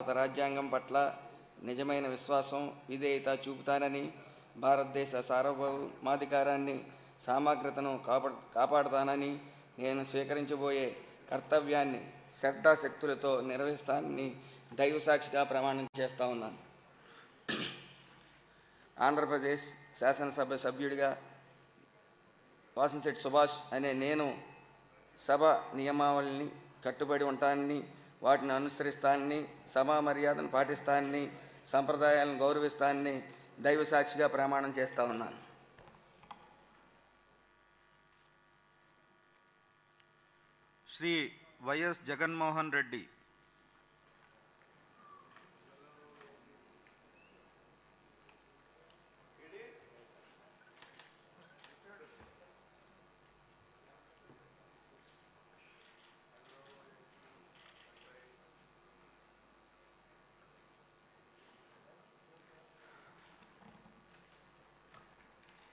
భారత రాజ్యాంగం పట్ల నిజమైన విశ్వాసం విధేయత చూపుతానని భారతదేశ సార్వభౌమాధికారాన్ని సామగ్రతను కాపా కాపాడుతానని నేను స్వీకరించబోయే కర్తవ్యాన్ని శ్రద్ధాశక్తులతో నిర్వహిస్తానని దైవ సాక్షిగా ప్రమాణం చేస్తా ఉన్నాను. ఆంధ్రప్రదేశ్ శాసనసభ సభ్యుడిగా వాసంశెట్టి సుభాష్ అనే నేను సభ నియమావళిని కట్టుబడి ఉంటానని వాటిని అనుసరిస్తానని సమా మర్యాదను పాటిస్తానని సంప్రదాయాలను గౌరవిస్తానని దైవ సాక్షిగా ప్రమాణం చేస్తా ఉన్నాను. Shri YS Jaganmohan Reddy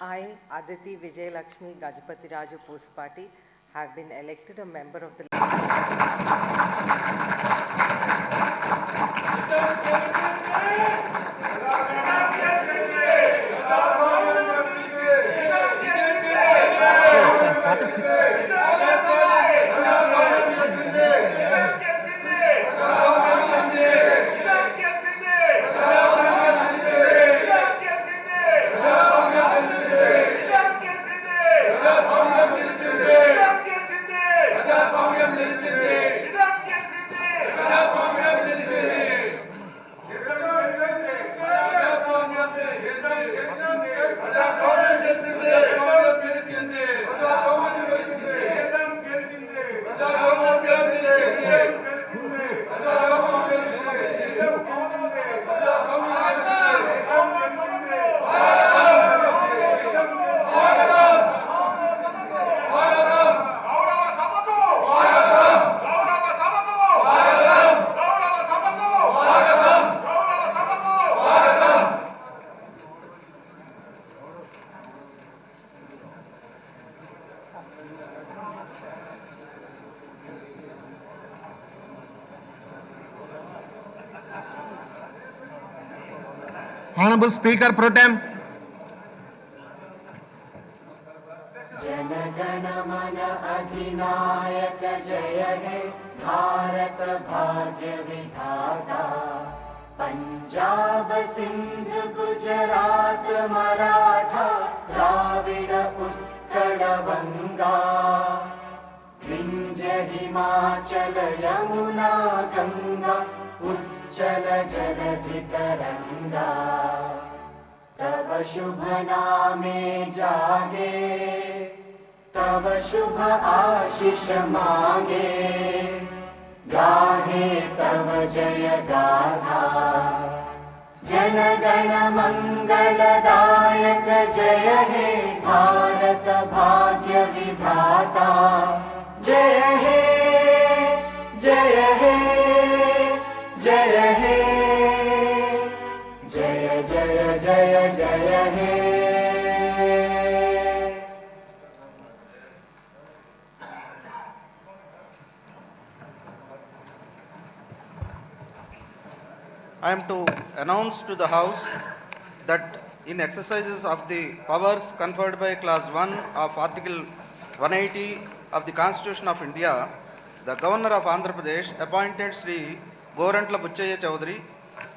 I, Aditi Vijayalakshmi Gajapati Raju Pusupati, have been elected a member of the Honorable Speaker Pro Tem. Jana Gana Mana अधिनायक जय हे। भारत भाग्य विधाता। पञ्जाब सिन्ध गुजरात मराठा। द्राविड उत्कल वङ्गा विन्ध्य हिमाचल यमुना गङ्गा उच्चल जलधितरङ्गा तव शुभ नामे जागे। तव शुभ आशिष मागे। गाहे तव जय गाथा। जनगण मङ्गलदायक जय हे भारत भाग्य विधाता। जय हे जय हे जय हे जय जय जय जय हे I am to announce to the House that in exercises of the powers conferred by Clause 1 of Article 180 of the Constitution of India, the Governor of Andhra Pradesh appointed Sri Gorantla Buchaya Chowdhury,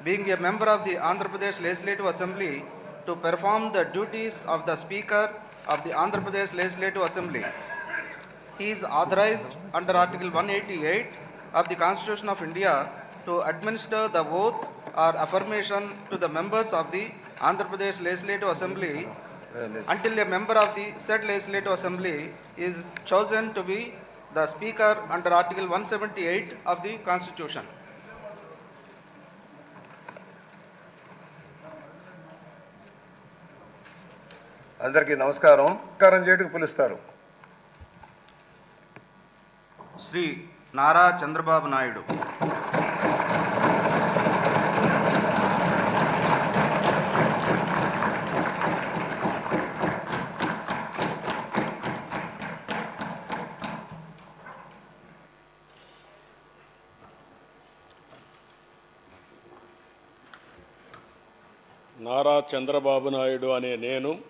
being a member of the Andhra Pradesh Legislative Assembly, to perform the duties of the Speaker of the Andhra Pradesh Legislative Assembly. He is authorized under Article 188 of the Constitution of India to administer the oath or affirmation to the members of the Andhra Pradesh Legislative Assembly until a member of the said Legislative Assembly is chosen to be the Speaker under Article 178 of the Constitution. అందరికీ నమస్కారం. నమస్కారం చేయటకు పిలుస్తారు. శ్రీ నారా చంద్రబాబు నాయుడు. నారా చంద్రబాబు నాయుడు అనే నేను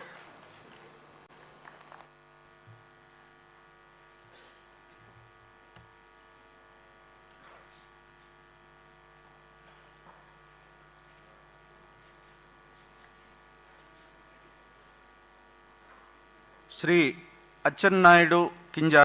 శ్రీ అచ్చెన్నాయుడు కింజ